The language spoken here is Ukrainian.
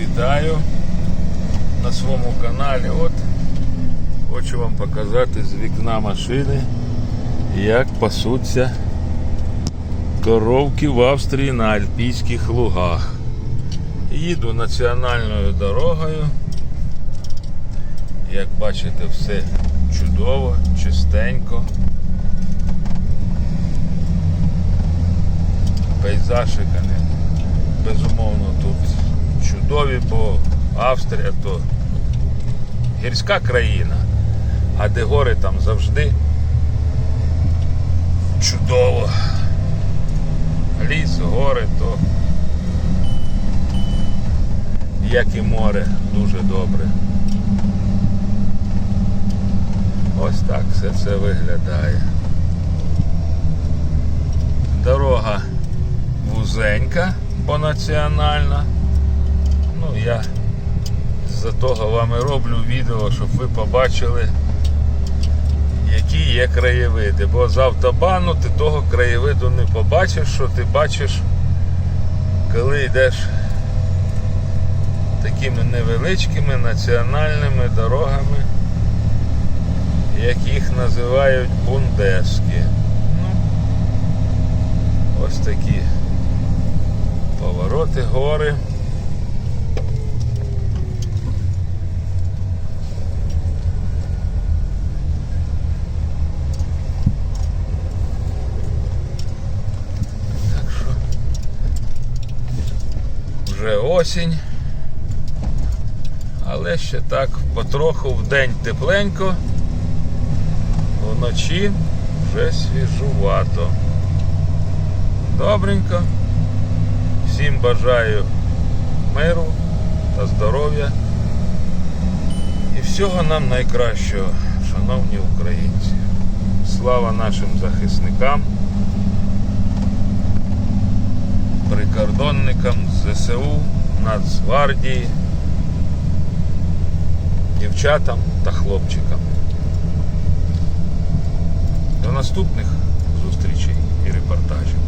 вітаю на своєму каналі. От хочу вам показати з вікна машини, як пасуться коровки в Австрії на альпійських лугах. Їду національною дорогою. Як бачите, все чудово, чистенько. Пейзажика не безумовно тут чудові, бо Австрія то гірська країна, а де гори там завжди чудово. Ліс, гори, то як і море, дуже добре. Ось так все це виглядає. Дорога вузенька, бо національна. Я з-за того вам і роблю відео, щоб ви побачили, які є краєвиди. Бо з автобану ти того краєвиду не побачиш, що ти бачиш, коли йдеш такими невеличкими національними дорогами, як їх називають бундески. Ну, ось такі повороти, гори. Так що вже осінь. Але ще так потроху в день тепленько, вночі вже свіжувато. Добренько. Всім бажаю миру та здоров'я і всього нам найкращого, шановні українці. Слава нашим захисникам, прикордонникам ЗСУ, Нацгвардії, дівчатам та хлопчикам. До наступних зустрічей і репортажів.